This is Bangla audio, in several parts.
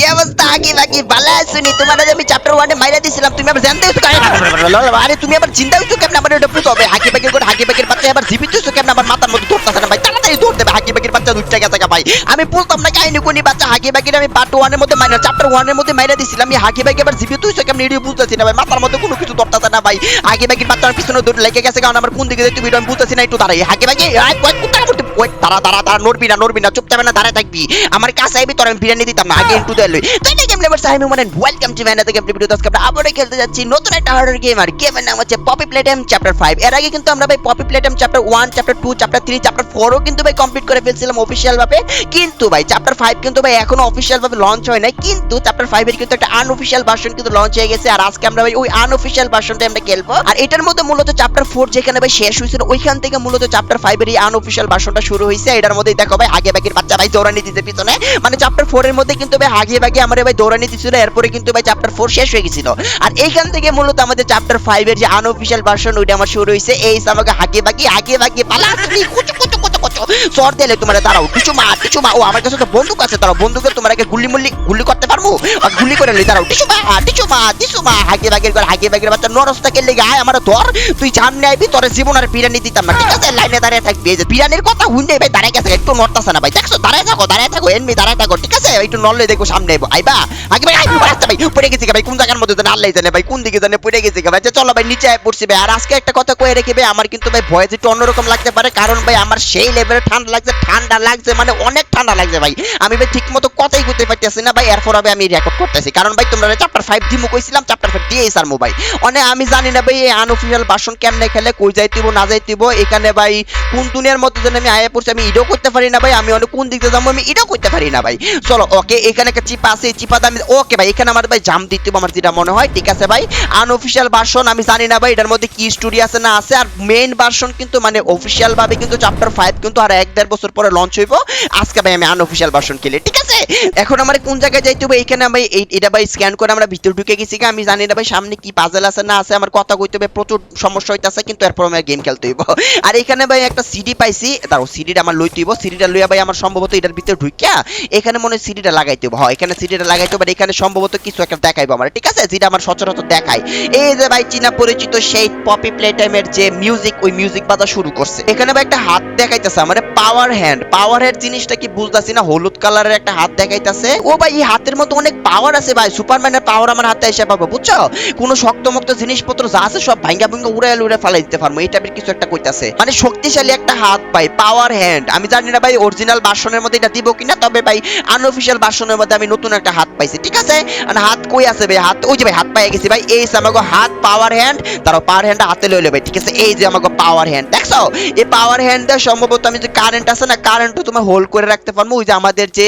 কি অবস্থা আগে বাকি ভালো আসুনি তোমার আজ আমি চ্যাপ্টার ওয়ানে মাইরা দিছিলাম তুমি আবার জানতে হইছো আরে তুমি আবার চিন্তা হইছো কেমন আমার এটা পুতো হবে হাকি বাকির করে হাকি বাকির বাচ্চা আবার জীবিত হইছো কেমন আমার মাথার মধ্যে ধরতেছে না ভাই তাড়াতাড়ি ধরতে হবে হাকি বাকির দুইটা গেছে ভাই। আমি বলতাম না কাহিনী কোনি বাচ্চা আমি পার্ট মধ্যে চ্যাপ্টার মধ্যে দিছিলাম। আমি বাকি আবার বুঝতেছি না ভাই, মাথার মধ্যে কোনো কিছু না ভাই। বাচ্চার পিছনে দৌড় লেগে গেছে কারণ আমার কোন দিকে যাইতে আমি বুঝতেছি না, একটু দাঁড়াই। বাকি কোথায় করতে নড়বি না নড়বি না না, দাঁড়ায় থাকবি। আমার কাছে আইবি, তোর আমি বিরিয়ানি দিতাম না, আগে একটু দেয় সাহেব মানে ভিডিও আমরা খেলতে যাচ্ছি নতুন একটা গেম আর নাম হচ্ছে পপি চ্যাপ্টার ফাইভ এর আগে কিন্তু আমরা ভাই Poppy Playtime chapter one chapter two chapter three chapter ফোরও কিন্তু ভাই কমপ্লিট করে ফেলছিলাম অফিসিয়াল ভাবে। কিন্তু ভাই চ্যাপ্টার ফাইভ কিন্তু ভাই এখনও অফিসিয়াল ভাবে লঞ্চ হয় নাই। কিন্তু চ্যাপ্টার ফাইভ এর কিন্তু একটা আনঅফিসিয়াল ভার্সন কিন্তু লঞ্চ হয়ে গেছে। আর আজকে আমরা ভাই ওই আনঅফিসিয়াল ভার্সনটা আমরা খেলব। আর এটার মধ্যে মূলত চ্যাপ্টার ফোর যেখানে ভাই শেষ হয়েছিল, ওইখান থেকে মূলত চ্যাপ্টার ফাইভ এর এই আনঅফিসিয়াল ভার্সনটা শুরু হয়েছে। এটার মধ্যেই দেখো ভাই, আগে বাগের বাচ্চা ভাই দৌড়ানি দিতে পিছনে। মানে চ্যাপ্টার ফোর এর মধ্যে কিন্তু ভাই আগে বাগে আমার ভাই দৌড়ানি দিছিল, এরপরে কিন্তু ভাই চ্যাপ্টার ফোর শেষ হয়ে গেছিল। আর এইখান থেকে মূলত আমাদের চ্যাপ্টার ফাইভ এর যে আনঅফিসিয়াল ভার্সন ওইটা আমার শুরু হয়েছে। এই আমাকে হাগে বাকি আগে বাকি পালা। তুমি কুচু কুচু। দিলে দাঁড়াও মা মা, ও আমার কাছে তো বন্দুক আছে, দাঁড়াও বন্দুকে আগে গুলি মুল্লি গুলি করতে পারব? গুলি করে দাঁড়াও মা মা মা, হাগে করে হাগে বাচ্চা কেলে গায় আমার ধর, তুই আইবি, তোর জীবন আর দিতাম না, ঠিক আছে? লাইনে দাঁড়িয়ে থাকবি, এই যে বিরিয়ানির কথা হুন্ডে ভাই, দাঁড়িয়ে গেছে, একটু না ভাই, দেখছ? দাঁড়ায় থাকো দাঁড়ায় থাকো দাঁড়ায় থাকো, ঠিক আছে? একটু নড়লে দেখো সামনে আইবো, আইবা? ভাই, আইবি রাস্তা ভাই পড়ে গেছি ভাই, কোন জায়গার মধ্যে জানে আল্লাহ জানে ভাই, কোন দিকে জানে পড়ে গেছি ভাই যে চলো ভাই, নিচে আয় পড়ছি ভাই, আর আজকে একটা কথা কয়ে রেখে ভাই, আমার কিন্তু ভাই ভয়েস একটু অন্যরকম লাগতে পারে, কারণ ভাই, আমার সেই লেভেলে ঠান্ডা লাগছে ঠান্ডা লাগছে মানে অনেক ঠান্ডা লাগছে ভাই। আমি ভাই ঠিক মতো কথাই করতে পারতেছি না ভাই, এরপর হবে আমি রেকর্ড করতেছি। কারণ ভাই তোমরা চ্যাপ্টার ফাইভ দিমু কইছিলাম চ্যাপ্টার ফাইভ দিয়ে স্যার মোবাইল অনেক আমি জানি না ভাই, এই আনঅফিসিয়াল ভার্সন কেমনে খেলে, কই যাইতিব, না যাইতিব, এখানে ভাই কোন দুনিয়ার মধ্যে যেন আমি আয়া পড়ছি, আমি ইডো করতে পারি না ভাই, আমি অনেক কোন দিক যাব, আমি ইডো করতে পারি না ভাই। চলো ওকে এখানে একটা চিপা আছে চিপা দামি ওকে ভাই, এখানে আমার ভাই জাম দিতে আমার যেটা মনে হয়, ঠিক আছে ভাই? আনঅফিসিয়াল ভার্সন আমি জানি না ভাই, এটার মধ্যে কি স্টোরি আছে, না আছে, আর মেইন ভার্সন কিন্তু মানে অফিসিয়াল ভাবে কিন্তু চ্যাপ্টার ফাইভ কিন্তু আর এক দেড় বছর পরে লঞ্চ হইব। আজকে ভাই আমি আনঅফিসিয়াল ভার্সন খেলি ঠিক আছে? এখন আমার কোন জায়গায় যাইতে হবে এখানে আমি এটা ভাই স্ক্যান করে আমরা ভিতরে ঢুকে গেছি আমি জানি না ভাই সামনে কি পাজেল আছে, না আছে, আমার কথা কইতে হবে, প্রচুর সমস্যা হইতাছে, কিন্তু এরপর আমি গেম খেলতে হইব। আর এখানে ভাই একটা সিডি পাইছি, দাঁড়াও সিডিটা আমার লইতে হইব। সিডিটা লইয়া ভাই আমার সম্ভবত এটার ভিতরে ঢুকিয়া এখানে মনে হয় সিডিটা লাগাইতে হবে হয়, এখানে সিডিটা লাগাইতে হবে এখানে সম্ভবত কিছু একটা দেখাইবো আমার, ঠিক আছে? যেটা আমার সচরাচর দেখায়। এই যে ভাই চীনা পরিচিত সেই পপি প্লে টাইমের যে মিউজিক ওই মিউজিক বাজা শুরু করছে। এখানে ভাই একটা হাত দেখাইতেছে আমার পাওয়ার হ্যান্ড পাওয়ার হ্যান্ড জিনিসটা কি বুঝতাছি না? হলুদ কালারের একটা হাত দেখাইতেছে। ও ভাই, এই হাতের মধ্যে অনেক পাওয়ার আছে ভাই। সুপারম্যানের পাওয়ার আমার হাতে এসে পাবো, বুঝছ? কোনো শক্তমক্ত জিনিসপত্র যা আছে সব ভাঙ্গা ভুঙ্গা উড়ে উড়ে ফেলাই দিতে পারব। এই টাইপের কিছু একটা কইতাছে। মানে শক্তিশালী একটা হাত ভাই পাওয়ার হ্যান্ড আমি জানি না ভাই অরিজিনাল ভার্সনের মধ্যে এটা দিব কিনা, তবে ভাই আনঅফিসিয়াল ভার্সনের মধ্যে আমি নতুন একটা হাত পাইছি, ঠিক আছে? আর হাত কই আছে ভাই? হাত, ওই যে ভাই, হাত পাই গেছি ভাই। এই আমাকে হাত পাওয়ার হ্যান্ড তারও পাওয়ার হ্যান্ড হাতে লইলে ভাই, ঠিক আছে? এই যে আমাকে পাওয়ার হ্যান্ড দেখছ? এই পাওয়ার হ্যান্ড সম্ভবত আমি যে কারেন্ট আছে না কারেন্টও তোমার হোল্ড করে রাখতে পারব। ওই যে আমাদের যে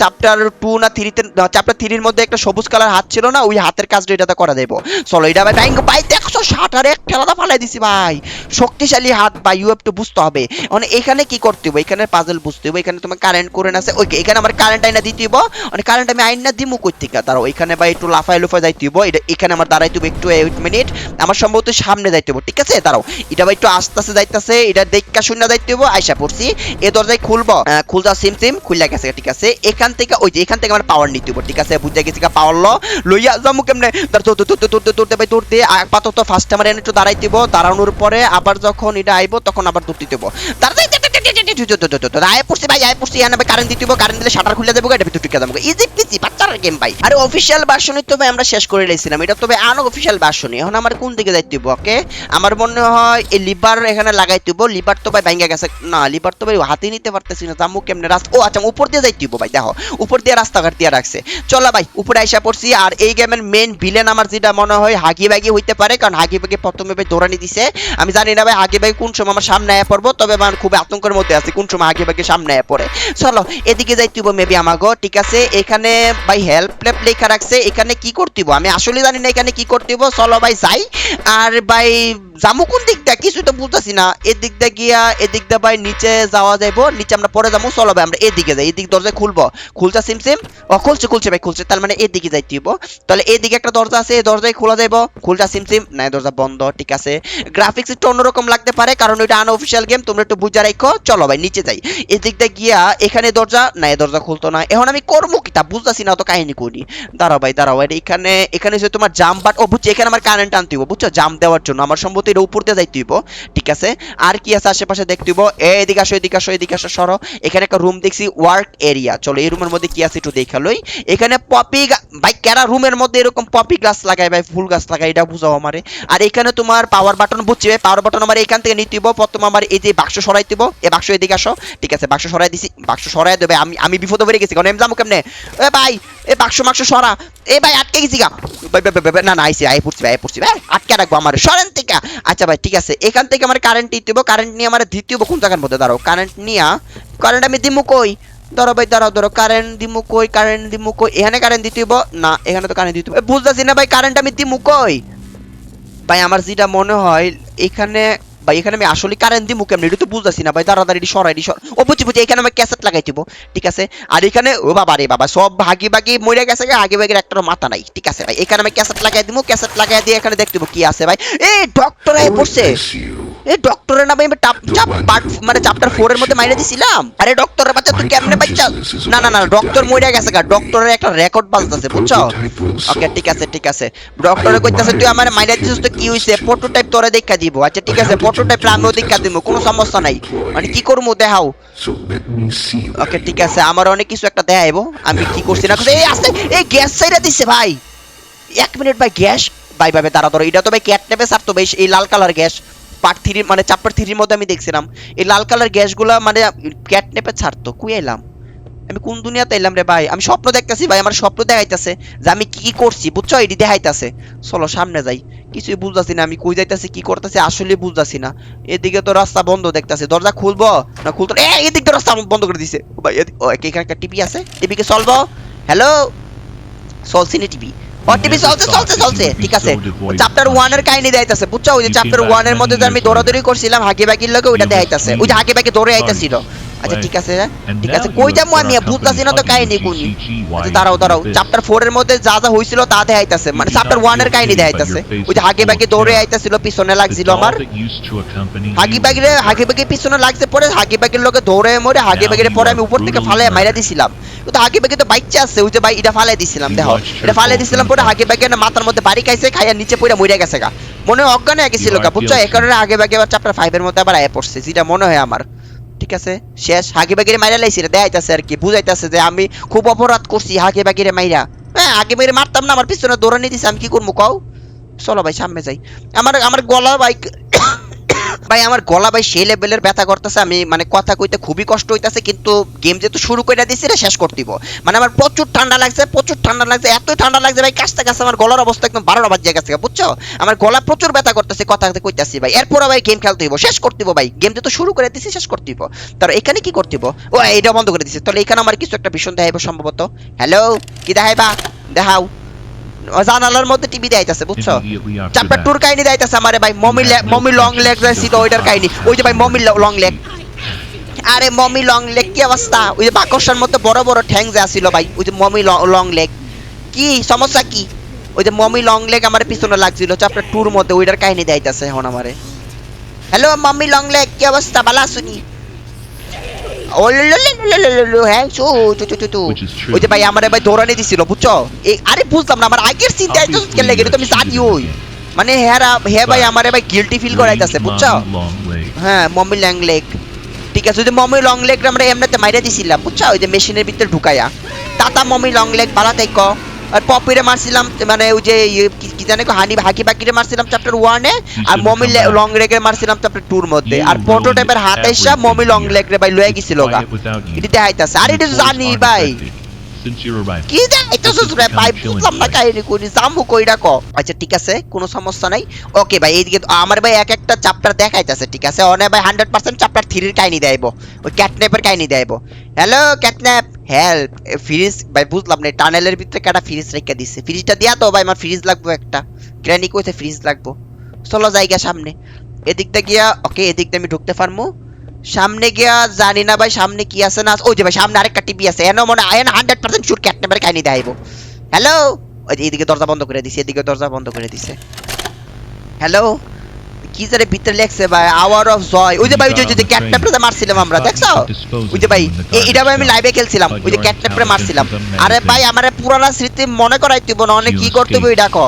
চ্যাপ্টার টু না থ্রিতে চ্যাপ্টার থ্রির মধ্যে একটা সবুজ কালার হাত ছিল না, ওই হাতের কাজটা এটাতে করা দেবো। চলো, এটা ভাই ব্যাঙ্গ ভাই দেখছ? শাটার এক ঠেলাটা ফালাই দিছি ভাই। শক্তিশালী হাত, ভাই ইউ হ্যাভ টু বুঝতে হবে। মানে এখানে কি করতে হবে এখানে পাজল বুঝতে হবে এখানে তোমার কারেন্ট করে আছে। ওই এখানে আমার কারেন্ট আইনা দিতে হইব। মানে কারেন্ট আমি আইনা দিমু কই থেকে তারও এখানে ভাই একটু লাফাই লুফাই যাইতে হইব। এটা, এখানে আমার দাঁড়াইতে হবে একটু এইট মিনিট আমার সম্ভবত সামনে যাইতে হইব, ঠিক আছে? তারাও এটা ভাই একটু আস্তে আস্তে যাইতেছে। এটা দেখা শূন্য যাইতে হইব। আইসা পড়ছি এ দরজায় খুলবো খুলতা সিম সিম খুললা গেছে ঠিক আছে এখান থেকে ওই যে এখান থেকে আমার পাওয়ার নিতে ঠিক আছে বুঝতে গেছি পাওয়ার ল লইয়া যামু কেমনে তার তোরতে তোরতে তোরতে তোরতে ভাই তোরতে আপাতত ফার্স্ট আমার একটু দাঁড়াইতে হইব দাঁড়ানোর পরে আবার যখন এটা তখন আবার দেবো কারেন্ট দিতে দিলে শাটার দেবো এটা যাব ভাই তো ভাই আমরা শেষ এটা এখন আমার কোন আমার মনে হয় এই লিভার এখানে লাগাইতে তো গেছে না লিভার তো ভাই হাতে নিতে পারতেছি না। জামু কেমনে রাস্তা ও আচ্ছা উপর দিয়ে যাইতে ভাই, দেখো, উপর দিয়ে রাস্তাঘাট দিয়ে রাখছে। চলো ভাই, উপরে আইসা পড়ছি, আর এই গেমের মেন ভিলেন আমার যেটা মনে হয় হাগি বাগি হইতে পারে, কারণ হাগি বাগি প্রথমে ভাই দৌড়ানি দিছে। আমি জানি না ভাই, হাগি বাগি কোন সময় আমার সামনে আয়া পড়ব, তবে আমার খুব আতঙ্কের মধ্যে আছে কোন সময় হাগি বাগি সামনে আয়া পড়ে। চলো, এদিকে যাইতে মেবি আমাগো, ঠিক আছে? এখানে ভাই হেল্প লেপ লেখা রাখছে, এখানে কি করতে আমি আসলে জানি না এখানে কি করতে চলো ভাই, যাই। আর ভাই জামু কোন দিকটা কিছু তো বুঝতেছি না, এদিক দিয়ে গিয়া, এদিক দিয়ে ভাই নিচে যাওয়া যাইবো, নিচে আমরা পরে যাব, চলো ভাই, আমরা এদিকে যাই, এদিক দরজা খুলবো। খুলছা সিম সিম? ও, খুলছে খুলছে ভাই, খুলছে, তার মানে এদিকে যাইতে হইব। তাহলে এদিকে একটা দরজা আছে, এই দরজায় খোলা যাইবো। খুলছা সিম সিম? না দরজা বন্ধ, ঠিক আছে। গ্রাফিক্স একটু অন্যরকম লাগতে পারে, কারণ এটা আনঅফিসিয়াল গেম তোমরা একটু বুঝা রাখো চলো ভাই, নিচে যাই। এদিক দিয়ে গিয়া, এখানে দরজা? না দরজা খুলতো না। এখন আমি করব কি তা বুঝতেছি না তো কাহিনী করি দাঁড়াও ভাই, দাঁড়াও এটা এখানে এখানে তোমার জাম বাট ও বুঝছি, এখানে আমার কারেন্ট আনতে হইব, বুঝছ? জাম দেওয়ার জন্য, আমার সম্ভবত এটা উপর দিয়ে যাইতে হইব। ঠিক আছে? আর কি আছে আশেপাশে দেখতে এ এদিকে আসো এদিকে আসো এদিকে আসো, সরো। এখানে একটা রুম দেখছি ওয়ার্ক এরিয়া চলো, এই রুমের মধ্যে কি আছে একটু দেখালোই এখানে পপি ভাই, কেরা রুমের মধ্যে এরকম পপি গাছ লাগায় ভাই? ফুল গাছ লাগায়, এটা বুঝাও আমারে। আর এখানে তোমার পাওয়ার বাটন বুঝছি ভাই? পাওয়ার বাটন আমার এখান থেকে নিতে দিব প্রথম আমার এই যে বাক্স সরাই দিব। এই বাক্স এদিকে আসো। ঠিক আছে, বাক্স সরাই দিছি। বাক্স সরাই দেবে। আমি আমি বিপদে পড়ে গেছি। কারণ এম যাব কেমনে? এ ভাই এ বাক্স, মাক্স সরা। এ ভাই, আটকে গেছি গা। না না, আইসি, আই, পড়ছি, ভাই পড়ছি, ভাই, আটকে রাখব আমার। সরেন থেকে। আচ্ছা ভাই, ঠিক আছে। এখান থেকে আমার কারেন্ট দিতে হইব কারেন্ট নিয়ে আমার দ্বিতীয় কোন জায়গার মধ্যে? দাঁড়াও কারেন্ট নিয়া। কারেন্ট আমি দিমু কই? ধরো ভাই দাঁড়াও ধরো কারেন্ট দিমু কই কারেন্ট দিমু কই? এখানে কারেন্ট দিতে হইব না, এখানে তো কারেন্ট দিতে বুঝতেছি না ভাই কারেন্ট আমি দিমু কই? ভাই, আমার যেটা মনে হয়, এখানে ভাই এখানে আমি আসলে কারেন্ট দিমু কেমন? এটা তো বুঝতেছি না ভাই দাঁড়াদাড়ি সরাই সর। ও বুঝি বুঝি এখানে আমি ক্যাসেট লাগাই দিব ঠিক আছে? আর এখানে ও বাবা রে বাবা সব ভাগি ভাগি মরে গেছে আগে ভাগের একটা মাথা নাই ঠিক আছে ভাই? এখানে আমি ক্যাসেট লাগাই দিব ক্যাসেট লাগাই দিয়ে এখানে দেখতে কি আছে ভাই। এই ডক্টর হয়ে পড়ছে এই ডক্টরের নামে আমি টাপ চাপ পার্ট মানে চ্যাপ্টার 4 এর মধ্যে মাইরে দিছিলাম। আরে ডক্টরের বাচ্চা তুই কেমনে বাচ্চা না না না ডক্টর মরে গেছে গা। ডক্টরের একটা রেকর্ড বাজতাছে বুঝছ? ওকে ঠিক আছে ঠিক আছে। ডক্টরে কইতাছে তুই আমার মাইরা দিছিস তো কি হইছে? প্রোটোটাইপ তোরে দেখা দিব। আচ্ছা ঠিক আছে প্রোটোটাইপ আমিও দেখা দিব কোনো সমস্যা নাই। মানে কি করব দেখাও. ওকে ঠিক আছে আমার অনেক কিছু একটা দেখাইবো আমি কি করছি না এই আস্তে এই গ্যাস সাইডা দিছে ভাই। এক মিনিট ভাই গ্যাস। ভাই ভাই, দাঁড়া ধরো এটা তো ভাই ক্যাট নেবে স্যার তো ভাই এই লাল কালার গ্যাস। পার্ট থ্রি মানে চ্যাপ্টার থ্রির মধ্যে আমি দেখছিলাম, এই লাল কালার গ্যাসগুলা মানে ক্যাটনেপে ছাড়তো, কুই এলাম আমি কোন দুনিয়াতে এলাম রে ভাই? আমি স্বপ্ন দেখতেছি ভাই, আমার স্বপ্ন দেখাইতেছে যে আমি কি কি করছি, বুঝছ? এটি দেখাইতেছে। চলো, সামনে যাই। কিছুই বুঝতেছি না, আমি কই যাইতাছি, কি করতেছি, আসলে বুঝতেছি না। এদিকে তো রাস্তা বন্ধ দেখতেছি। দরজা খুলবো না খুলতো? এ, এদিক তো রাস্তা বন্ধ করে দিছে। ভাই এখানে একটা টিভি আছে। টিভিকে চলবো। হ্যালো চলছি না টিভি। ও টিভি চলছে চলছে চলছে ঠিক আছে। চ্যাপ্টার ওয়ানের কাহিনী দেখাইতেছে বুঝছ? ওই যে চ্যাপ্টার ওয়ানের মধ্যে যে আমি দৌড়াদৌড়ি করছিলাম হাকি বাকির লোকে ওইটা দেখাইতেছে। ওই যে হাকি বাকি দৌড়ে আইতাছিল আচ্ছা ঠিক আছে ঠিক আছে কই যাব আমি? বুঝতেছি না তো কাহিনী কোনি আচ্ছা দাঁড়াও দাঁড়াও চ্যাপ্টার ফোর এর মধ্যে যা যা হয়েছিল তা দেখাইতেছে মানে চ্যাপ্টার ওয়ানের কাহিনী দেখাইতেছে। ওই যে হাকি বাকি দৌড়ে আইতাছিল পিছনে লাগছিল আমার। হাগি বাগিরে হাগি বাগি পিছনে লাগছে পরে হাগি বাগির লোকে দৌড়ে মরে হাগি বাগিরে পরে আমি উপর থেকে ফালে মাইরা দিছিলাম। কিন্তু হাগি বাগি তো বাচ্চা আছে ওই যে ভাই এটা ফালাই দিছিলাম দেখো। এটা ফালাই দিছিলাম পরে হাগি বাগি না মাথার মধ্যে বাড়ি খাইছে খাইয়া নিচে পড়ে মরে গেছে গা। মনে হয় অজ্ঞান হয়ে গেছিল গা। বুঝছ? এই কারণে আগে বাগে আবার চ্যাপ্টার ফাইভ এর মধ্যে আবার আয়া পড়ছে যেটা মনে হয় আমার। ঠিক আছে? শেষ হাগে বাগিরে মাইরা লাইছি রে, দেখাইতাছে আর কি, বুঝাইতাছে যে আমি খুব অপরাধ করছি হাগে বাগিরে মাইরা। হ্যাঁ আগে বাগিরে মারতাম না, আমার পিছনে দৌড়ানি দিছে, আমি কি করব কও? চলো ভাই, সামনে যাই। আমার আমার গলা ভাই ভাই, আমার গলা ভাই সেই লেভেলের ব্যথা করতেছে, আমি মানে কথা কইতে খুবই কষ্ট হইতাছে, কিন্তু গেম যেহেতু শুরু করে দিছি রে শেষ করতে দিব। মানে আমার প্রচুর ঠান্ডা লাগছে, প্রচুর ঠান্ডা লাগছে, এতই ঠান্ডা লাগছে ভাই কাছতে কাছে আমার গলার অবস্থা একদম বারোটা বাজিয়ে গেছে, বুঝছ? আমার গলা প্রচুর ব্যথা করতেছে, কথা কইতাছি ভাই। এরপর ভাই গেম খেলতে হইব, শেষ করতে হইব ভাই। গেম যেহেতু শুরু করে দিছি, শেষ করতে হইব তার এখানে কি করতে হইব? ও, এইটা বন্ধ করে দিছি। তাহলে এখানে আমার কিছু একটা ভীষণ দেখাইব সম্ভবত। হ্যালো কি দেখাইবা? দেখাও। জানালার মধ্যে টিভি বুঝছ? চ্যাপ্টার টুর কাহিনী আমারে ভাই মমি মমি লং লেগ ওইটার কাহিনী ওই যে ভাই মমি লং লেগ আরে মমি লং লেগ কি অবস্থা? ওই যে বাকসার মধ্যে বড় বড় ঠ্যাং যে ভাই ওই যে মমি লং লেগ কি সমস্যা কি? ওই যে মমি লং লেগ আমার পিছনে লাগছিল চ্যাপ্টার টুর মধ্যে ওইটার কাহিনী দেখাইতাছে এখন আমারে। হ্যালো মমি লং লেগ কি অবস্থা? বালা শুনি ওই যে ভাই আমারে ভাই দৌড়ানি দিছিল বুঝছ? আরে বুঝলাম না আমার আগের চিন্তা কেন লাগে এটা জানি ওই। মানে হ্যাঁ হ্যাঁ ভাই আমারে ভাই গিলটি ফিল করাইতাছে বুঝছ? হ্যাঁ মমি লং লেগ ঠিক আছে ওই যে লং লেগ আমরা এমনিতে মাইরা দিছিলাম বুঝছ? ওই যে মেশিনের ভিতরে ঢুকাইয়া টাটা মমি লং লেগ বালা তাইক আর পপিরে মারছিলাম মানে ওই যে ইয়ে কি- জানে কো হানি হাকি বাকিরে মারছিলাম চ্যাপ্টার ওয়ানে আর মমি লং লেগ লং লেগে মারছিলাম চ্যাপ্টার টুর মধ্যে। আর প্রোটোটাইপের হাত এসে মমি লং here. লেগ রে ভাই লয়ে গেছিল গা। এটা দেখাইতাছে। আর এটা জানি ভাই। কি দেখাইতাছিস রে ভাই বুঝলাম না কাহিনী করি জামু কইরা ক। আচ্ছা ঠিক আছে কোনো সমস্যা নাই। ওকে ভাই এইদিকে আমার ভাই এক একটা চ্যাপ্টার দেখাইতাছে ঠিক আছে? অনে ভাই হান্ড্রেড পার্সেন্ট চ্যাপ্টার থ্রির কাহিনী দেয়ব ওই ক্যাটন্যাপের কাহিনী হ্যালো ক্যাটন্যাপ হেল্প ফ্রিজ ভাই বুঝলাম না টানেলের ভিতরে কেটা ফ্রিজ রেখে দিছে। ফ্রিজটা দিয়া তো ভাই আমার ফ্রিজ লাগবে একটা। ফ্রিজ লাগবো। চলো জায়গা সামনে। এদিকটা গিয়া ওকে এদিকটা আমি ঢুকতে পারব সামনে গিয়া জানি না ভাই, সামনে কি আছে না। ওই যে ভাই, সামনে আরেকটা টিভি আছে। এনো মনে হয় হান্ড্রেড পার্সেন্ট শুট ক্যাট নেবার কাহিনী দেখাইবো। হ্যালো ওই এদিকে দরজা বন্ধ করে দিছে, এদিকে দরজা বন্ধ করে দিছে। হ্যালো কি জারে ভিতরে লেখছে ভাই আওয়ার অফ জয় ওই যে ভাই ওই যে- ক্যাট মারছিলাম আমরা দেখছ? ওই যে ভাই এটা ভাই আমি লাইভে খেলছিলাম ওই যে ক্যাট মারছিলাম। আরে ভাই আমারে পুরানা স্মৃতি মনে করাই দিব না অনেক কি করতে হবে ডাকো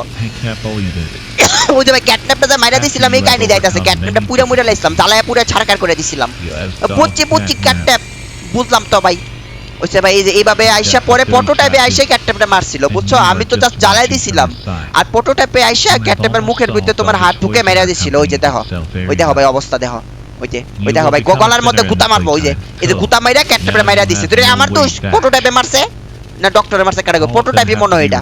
ওই যে ভাই ক্যাটনাপটা যা মাইরা দিছিলাম এই কাহিনী যাইতাছে ক্যাটনাপটা পুরা মুড়া লাইছিলাম জ্বালায়া পুরা ছাড়কার করে দিছিলাম। বুঝছি বুঝছি ক্যাটনাপ বুঝলাম তো ভাই। ওইসে ভাই এই যে এইভাবে আইসা পরে প্রোটোটাইপে আইসা মারছিল বুঝছ? আমি তো জাস্ট জ্বালাই দিছিলাম। আর প্রোটোটাইপে আইসা মুখের ভিতরে তোমার হাত ঢুকে মেরা দিছিল ওই যে দেখো। ওই দেখো ভাই অবস্থা দেখো। ওই যে ওই দেখো ভাই গলার মধ্যে গুতা মারবো ওই যে এই যে গুতা মাইরা মাইরা দিছে। তুই আমার তো প্রোটোটাইপে মারছে না ডক্টরে মারছে কাটাগো প্রোটোটাইপে মনে হয় এটা।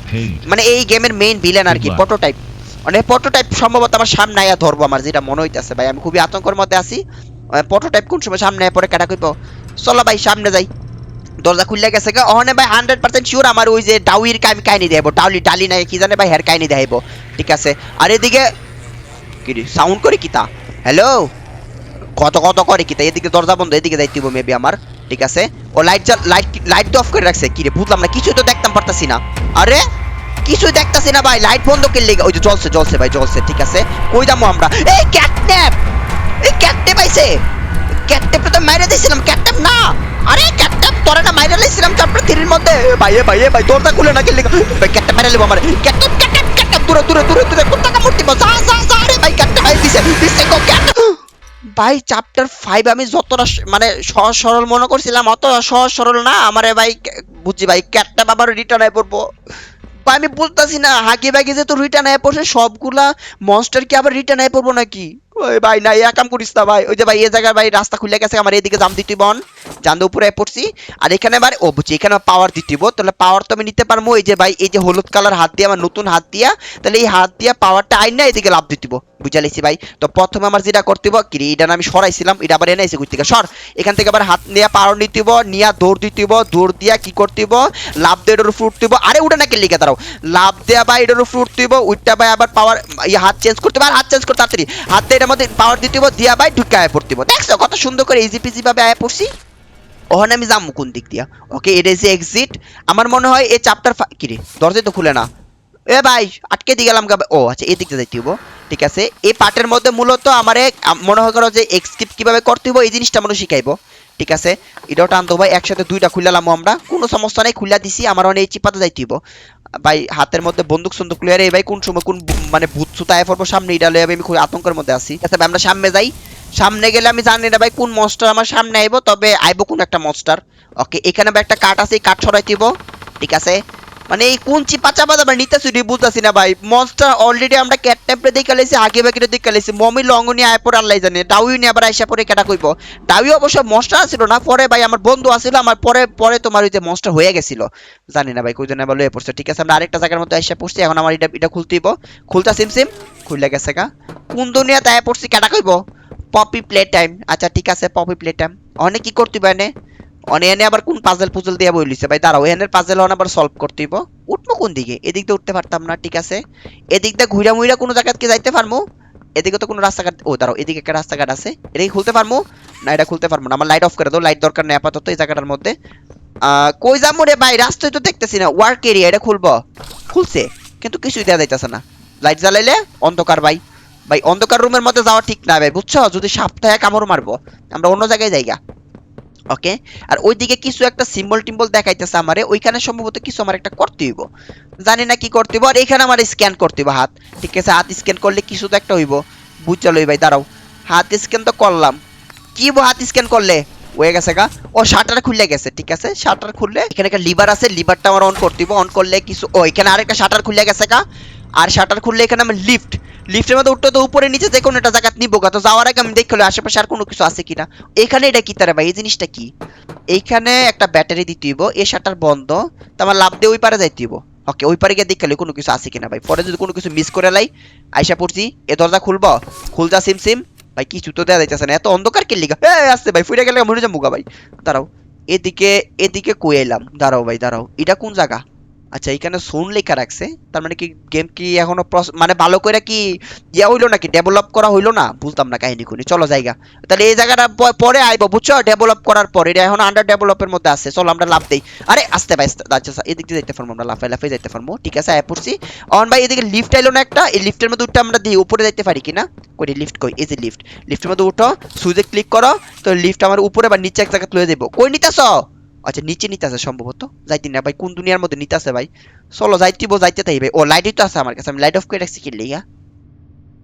মানে এই গেমের মেইন ভিলেন আর কি প্রোটোটাইপ মানে প্রোটোটাইপ সম্ভবত আমার সামনে আয়া ধরবো আমার যেটা মনে হইতাছে ভাই। আমি খুবই আতঙ্কের মধ্যে আছি। প্রোটোটাইপ কোন সময় সামনে পরে কাটা কইব? চলো ভাই সামনে যাই। দরজা খুললে গেছে গা। ওখানে ভাই হান্ড্রেড পার্সেন্ট শিওর আমার ওই যে ডাউইর কামি কাহিনী দেব ডাউলি ডালি নাই কি জানে ভাই, হের কাহিনী দেখাইব ঠিক আছে। আর এদিকে কি সাউন্ড করে কিতা? হ্যালো কত কত করে কিতা? এদিকে দরজা বন্ধ, এদিকে যাইতে মেবি আমার। ঠিক আছে? ও লাইট লাইট লাইট অফ করে রাখছে। কি রে, বুঝলাম না কিছু তো দেখতাম পারতাছি না। আরে, কিছুই দেখতাছি না ভাই লাইট বন্ধ করলে ওই যে জ্বলছে জ্বলছে ভাই, জ্বলছে। ঠিক আছে? কই যাব আমরা? এই ক্যাটন্যাপ এই ক্যাটন্যাপ আইছে! তো মাইরে দিয়েছিলাম না। আরে না মাইরে তারপরে তিরির মধ্যে। ভাই, এ, ভাই ভাই খুলে না ভাই মাইরে আমার। দূরে দূরে দূরে দূরে মূর্তি ভাই মাইরে দিছে দিছে গো ভাই চ্যাপ্টার ফাইভ আমি যতটা মানে সহজ সরল মনে করছিলাম অত সহজ সরল না। আমারে ভাই বুঝছি ভাই ক্যাটটা আবার রিটার্ন হয়ে পড়ব। ভাই, আমি বুঝতেছি না হাকি বাকি যে তো রিটার্ন হয়ে পড়ছে, সবগুলা মনস্টার কি আবার রিটার্ন হয়ে পড়ব নাকি? ওই ভাই না এ কাম করিস না ভাই ওই যে ভাই এই জায়গায় ভাই রাস্তা খুলে গেছে আমার এদিকে জাম দিতে বন। জানতে উপরে পড়ছি। আর এখানে ভাই ও বুঝছি এখানে পাওয়ার দিতিব তাহলে পাওয়ার তো আমি নিতে পারব এই যে ভাই এই যে হলুদ কালার হাত দিয়ে আমার নতুন হাত দিয়া তাহলে এই হাত দিয়া পাওয়ারটা আইন না এদিকে লাভ দিতিব বুঝা ভাই? তো প্রথমে আমার যেটা করতে কি রে, এটা আমি সরাইছিলাম এটা আবার এনে ঘুরতে সর এখান থেকে আবার হাত নিয়ে পাওয়ার নিতিব নিয়া দৌড় দিতিব দৌড় দিয়া কি করতিব লাভ দিয়ে এটার ফ্রুট দিব আরে উঠে না লিখে দাঁড়াও। লাভ দেয়া ভাই এটার ফ্রুট দিব উঠটা ভাই আবার পাওয়ার ইয়ে হাত চেঞ্জ করতে আর হাত চেঞ্জ করতে তাড়াতাড়ি। হাত দিয়ে এটার মধ্যে পাওয়ার দিতিব দিয়া ঢুকে আয় পড়তিব দেখছ কত সুন্দর করে ইজি পিজি ভাবে আয় পড়ছি? ওখানে আমি কোন দিক দিয়া। ওকে এটা ইজ এক্সিট আমার মনে হয় এই তো খুলে না। এ ভাই, আটকে দিয়ে গেলাম ও আচ্ছা এই দিকটা যাইতে হইব। ঠিক আছে, এই পার্টের মধ্যে মূলত আমারে আম- মনে হয় করো যে এক্সকিপ কীভাবে করতে হইব, এই জিনিসটা হয় শিখাইবো। ঠিক আছে, এটাও টানতো ভাই, একসাথে দুইটা খুললাম আমরা। কোনো সমস্যা নেই, খুলে দিছি, আমার অনেক চিপাতে যাইতে হইব। ভাই হাতের মধ্যে বন্দুক সন্দুক লয়ে এই ভাই কোন সময় কোন মানে ভূত সুতায় পড়ব সামনে এটা লয়ে আমি খুব আতঙ্কের মধ্যে আছি। আচ্ছা ভাই, আমরা সামনে যাই। সামনে গেলে আমি জানি না ভাই কোন মনস্টার আমার সামনে আইব তবে আইব কোন একটা মনস্টার ওকে এখানে ভাই একটা কাঠ আছে কাঠ ছড়াই দিব। ঠিক আছে? মানে এই কোন চিপা চাপা দাবার নিতেছি রে, বুঝতেছি না ভাই। মনস্টার অলরেডি আমরা ক্যাট ট্যাপে দেখে লাইছি আগে বাকি দেখে লাইছি। মমি লঙ্গনি আয় পরে আল্লাহ জানে, ডাউই নিয়ে আবার আইসা পরে কেটা কইব? ডাউই অবশ্য মনস্টার আছিল না, পরে ভাই আমার বন্ধু আছিল, আমার পরে পরে তোমার ওই যে মনস্টার হয়ে গেছিল। জানি না ভাই কই জন্য লয়ে পড়ছে। ঠিক আছে, আমরা আরেকটা জায়গার মধ্যে আইসা পড়ছি, এখন আমার এটা এটা খুলতেইব খুলতা সিম সিম? খুললে গেছে গা। কোন দুনিয়াতে আয় পড়ছি কেটা কইব? পপি প্লে টাইম আচ্ছা ঠিক আছে পপি প্লে টাইম অনেক কি করতে পারে? অনে এনে আবার কোন পাজল পুজল দিয়ে বইলিছে ভাই, দাঁড়াও, এনের পাজল হন আবার সলভ করতে হইব। উঠবো কোন দিকে? এদিক দিয়ে উঠতে পারতাম না, ঠিক আছে? এদিক দিয়ে ঘুরা মুইরা কোনো জায়গাতে যাইতে পারমু? এদিকে তো কোনো রাস্তাঘাট, ও, দাঁড়াও, এদিকে একটা রাস্তাঘাট আছে। এটা কি খুলতে পারমু? না, এটা খুলতে পারব না, আমার লাইট অফ করে দাও লাইট দরকার নেই আপাতত এই জায়গাটার মধ্যে। কই যাব রে ভাই? রাস্তায় তো দেখতেছি না ওয়ার্ক এরিয়া এটা খুলবো। খুলছে, কিন্তু কিছুই দেওয়া যাইতেছে না। লাইট জ্বালাইলে অন্ধকার ভাই। ভাই, অন্ধকার রুমের মধ্যে যাওয়া ঠিক না ভাই, বুঝছ? যদি সপ্তাহে কামড় মারবো, আমরা অন্য জায়গায় যাইগা। ওকে আর ওইদিকে কিছু একটা সিম্বল টিম্বল দেখাইতেছে আমারে, ওইখানে সম্ভবত কিছু আমার একটা করতে হইব। জানি না কি করতে হইব, আর এখানে আমার স্ক্যান করতে হইব হাত। ঠিক আছে, হাত স্ক্যান করলে কিছু তো একটা হইব। বুঝছ লই ভাই, দাঁড়াও। হাত স্ক্যান তো করলাম। কি হাত স্ক্যান করলে? হয়ে গেছে গা। ও শাটার খুলে গেছে, ঠিক আছে? শাটার খুললে এখানে একটা লিভার আছে লিভারটা আমার অন করতে হইব অন করলে কিছু ও, এখানে আরেকটা শাটার খুলে গেছে গা। আর শাটার খুললে এখানে আমার লিফট লিফটের মধ্যে উঠতে তো উপরে, নিচে যে কোনো একটা জায়গা নিবো তো যাওয়ার আগে আমি দেখল আশেপাশে আর কোনো কিছু আছে কিনা? এখানে এটা কি তারা ভাই? এই জিনিসটা কি? এইখানে একটা ব্যাটারি দিতে হইব, এই শাটার বন্ধ, তো আমার লাভ দিয়ে ওই পারে যাইতে হইব। ওকে, ওই পারে গিয়ে দেখালে কোনো কিছু আছে কিনা ভাই। পরে যদি কোনো কিছু মিস করে লাই, আইসা পড়ছি, এ দরজা খুলবো, খুলজা সিম সিম ভাই কিছু তো দেওয়া যাইতেছে না, এত অন্ধকার কে লিগা? এ আসছে ভাই, ফুইরা গেলে মনে যাব ভাই। দাঁড়াও, এদিকে এদিকে কই এলাম? দাঁড়াও ভাই, দাঁড়াও, এটা কোন জায়গা? আচ্ছা এখানে সোন লেখা রাখছে তার মানে কি গেম কি এখনও মানে ভালো করে কি ইয়া হইল নাকি? ডেভেলপ করা হইল না? বুঝতাম না কাহিনী কোনি চলো জায়গা। তাহলে এই জায়গাটা পরে আইবো বুঝছ? ডেভেলপ করার পরে এটা এখন আন্ডার ডেভেলপের মধ্যে আছে চলো আমরা লাভ দেই। আরে আসতে ভাই আচ্ছা আচ্ছা, এদিক দিয়ে যাইতে পারব আমরা লাফাই লাফাই যাইতে পারব। ঠিক আছে আয় পড়ছি। অন ভাই এদিকে লিফট আইলো না একটা এই লিফটের মধ্যে উঠতে আমরা দিই উপরে যাইতে পারি কিনা? কই লিফট কই? এই যে লিফট লিফটের মধ্যে উঠো সুইচে ক্লিক করো তো লিফট আমার উপরে বা নিচে এক জায়গা লয়ে দেবো কই নিতেছ? আচ্ছা নিচে নিতে আছে সম্ভবত। যাইতে না, ভাই, কোন দুনিয়ার মধ্যে নিতে আছে, ভাই? চলো যাইতিব যাইতে তাই ভাই। ও লাইটই তো আছে আমার কাছে, আমি লাইট অফ করে রাখছি কিনলে ইয়া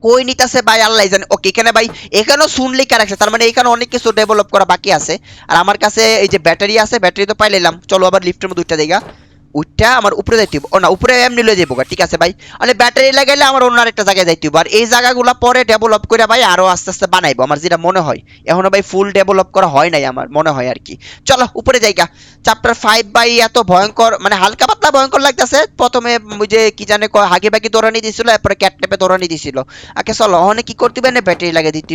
কই নিতেছে ভাই, আল্লাহ জানে। ওকে এখানে, ভাই, এখানেও শুনলেই কার রাখছে, তার মানে এখানে অনেক কিছু ডেভেলপ করা বাকি আছে। আর আমার কাছে এই যে ব্যাটারি আছে ব্যাটারি তো পাইলাম। চলো, আবার লিফটের মধ্যে দুইটা দেগা উঠটা আমার উপরে যাইতে। ও না, উপরে এমনি লয়ে যাব ঠিক আছে ভাই? মানে ব্যাটারি লাগাইলে আমার অন্য আরেকটা জায়গায় যাইতে। আর এই জায়গাগুলো পরে ডেভেলপ করে ভাই আরও আস্তে আস্তে বানাইবো, আমার যেটা মনে হয়। এখনও ভাই ফুল ডেভেলপ করা হয় নাই আমার, মনে হয় আর কি। চলো, উপরে যাইগা চ্যাপ্টার ফাইভ বাই এত ভয়ঙ্কর মানে হালকা পাতলা ভয়ঙ্কর লাগতেছে। প্রথমে যে কি জানে হাগে বাকি দৌড়ানি দিছিল, এরপরে ক্যাটনেপে দৌড়ানি দিছিল। আগে চলো, ওখানে কি করতে না ব্যাটারি লাগিয়ে দিতে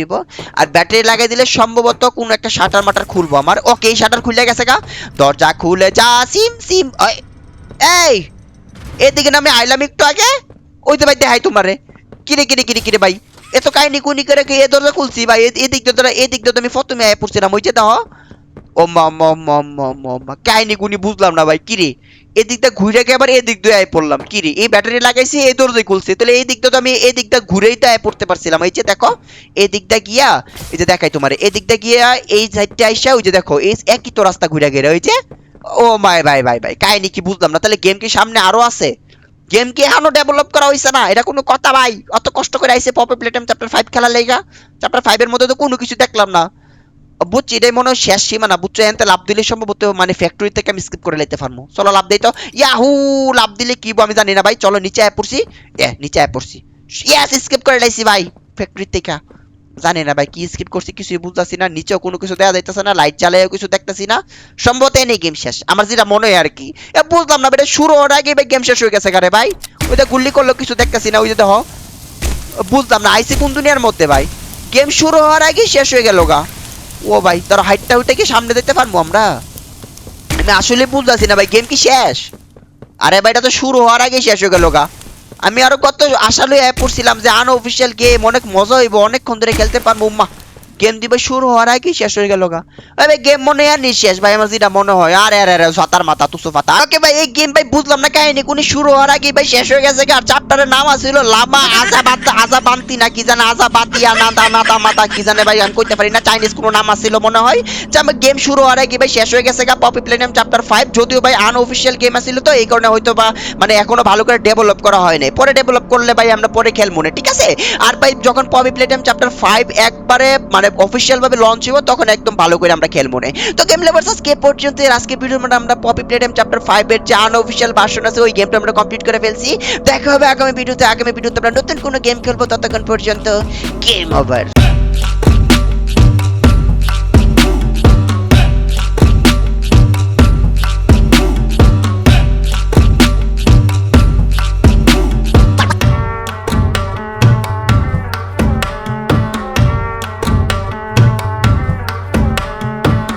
আর ব্যাটারি লাগিয়ে দিলে সম্ভবত কোনো একটা শাটার মাটার খুলবো আমার। ওকে, এই শাটার খুলে গেছে গা। দরজা খুলে যা, সিম সিম এই, এদিকে নামে আইলাম একটু আগে। ওই তো ভাই দেখাই তোমারে। কিরে কিরে কিরে কিরে ভাই? এত কাহিনি কুনি করে এ দরজা খুলছি ভাই? এদিক তোরা এদিক দিয়ে আমি প্রথমে আয় পড়ছিলাম, ওই যে দাও ও মা মা মা মা মা মা কাহিনি কুনি বুঝলাম না ভাই, কিরে? এদিকটা ঘুরে গিয়ে আবার এদিক দিয়ে আয় পড়লাম, কিরে? এই ব্যাটারি লাগাইছি, এই দরজায় খুলছি। তাহলে এই দিকটা তো আমি এই দিকটা ঘুরেই তো আয় পড়তে পারছিলাম, এই যে দেখো। এই দিকটা গিয়া, এই যে দেখাই তোমার এই দিকটা গিয়া এই সাইডটা আইসা, ওই যে দেখো, এই একই তো রাস্তা ঘুরে গেলে ওই যে। ও মাই ভাই ভাই ভাই, কাহিনি কি বুঝলাম না। তাহলে গেম কি সামনে আরও আছে? গেম কি এখনও ডেভেলপ করা হয়েছে না? এটা কোনো কথা, ভাই। অত কষ্ট করে আইসে পপে প্লেটাম চ্যাপ্টার ফাইভ খেলার লেগা। চ্যাপ্টার ফাইভ এর মধ্যে তো কোনো কিছু দেখলাম না। বুঝছি, এটাই মনে হয় শেষ সীমানা বুঝছ, এনতে লাভ দিলে সম্ভবত মানে ফ্যাক্টরি থেকে আমি স্কিপ করে লাইতে পারব চলো, লাভ দিই তো। ইয়াহু লাভ দিলে কি আমি জানি না, ভাই। চলো, নিচে আয় পড়ছি। এ, নিচে আয় পড়ছি। ইয়াস স্কিপ করে লাইছি, ভাই ফ্যাক্টরি থেকে। জানি না ভাই, কি স্কিপ করছি কিছুই বুঝতেছি না, নিচেও কোনো কিছু দেওয়া যাইতেছে না লাইট জ্বালায়ও কিছু দেখতেছি না, সম্ভবত এনে গেম শেষ। আমার যেটা মনে হয় আর কি বুঝলাম না এটা শুরু হওয়ার আগে গেম শেষ হয়ে গেছে গারে ভাই। ওইটা গুল্লি করল কিছু দেখতেছি না, ওই যে দেখো, বুঝলাম না, আইসি কোন দুনিয়ার মধ্যে ভাই? গেম শুরু হওয়ার আগে শেষ হয়ে গেল গা। ও ভাই, তার হাইটটা উঠে কি সামনে দিতে পারব আমরা? আমি আসলে বুঝতেছি না ভাই গেম কি শেষ? আরে ভাই, এটা তো শুরু হওয়ার আগে শেষ হয়ে গেল গা। আমি আরও কত আশা লইয়া পড়ছিলাম যে আনঅফিসিয়াল গেম, অনেক মজা হইব, অনেকক্ষণ ধরে খেলতে পারব, উম্মা। গেম দিবে শুরু হওয়ার আগে শেষ হয়ে গেল গা। ভাই গেম মনে আর নি শেষ, ভাই, আমার যেটা মনে হয়। আরে আরে আরে, সাতার মাথা, তুসু ফাতা ওকে, ভাই, এই গেম ভাই, বুঝলাম না কাহিনী। কোনি শুরু হওয়ার আগে, ভাই, শেষ হয়ে গেছে আর চ্যাপ্টারের নাম আছিল লামা আজাবাদ আজাবান্তি না কি জানে আজাবাতিয়া নাদা নাদা মাতা কি জানে, ভাই, আমি কইতে পারি না। চাইনিজ কোনো নাম আছিল মনে হয়। যে আমার গেম শুরু হওয়ার আগে, ভাই, শেষ হয়ে গেছে গা পপি প্লেনিয়াম চ্যাপ্টার ফাইভ যদিও, ভাই আনঅফিসিয়াল গেম আছিল তো, এই কারণে হয়তো বা মানে এখনও ভালো করে ডেভেলপ করা হয় নাই। পরে ডেভেলপ করলে, ভাই, আমরা পরে খেলব না, ঠিক আছে? আর, ভাই, যখন পপি প্লেটিয়াম চ্যাপ্টার ফাইভ একবারে মানে অফিসিয়াল ভাবে লঞ্চ হইব, তখন একদম ভালো করে আমরা খেলব না। তো গেম লেভার্স আজকে পর্যন্ত আজকে ভিডিওর মধ্যে আমরা পপি প্লেটিয়াম চ্যাপ্টার ফাইভ এর যে আনঅফিসিয়াল ভার্সন আছে, ওই গেমটা আমরা কমপ্লিট করে ফেলছি। দেখা হবে আগামী ভিডিওতে আগামী ভিডিওতে আমরা নতুন কোনো গেম খেলব। ততক্ষণ পর্যন্ত গেম ওভার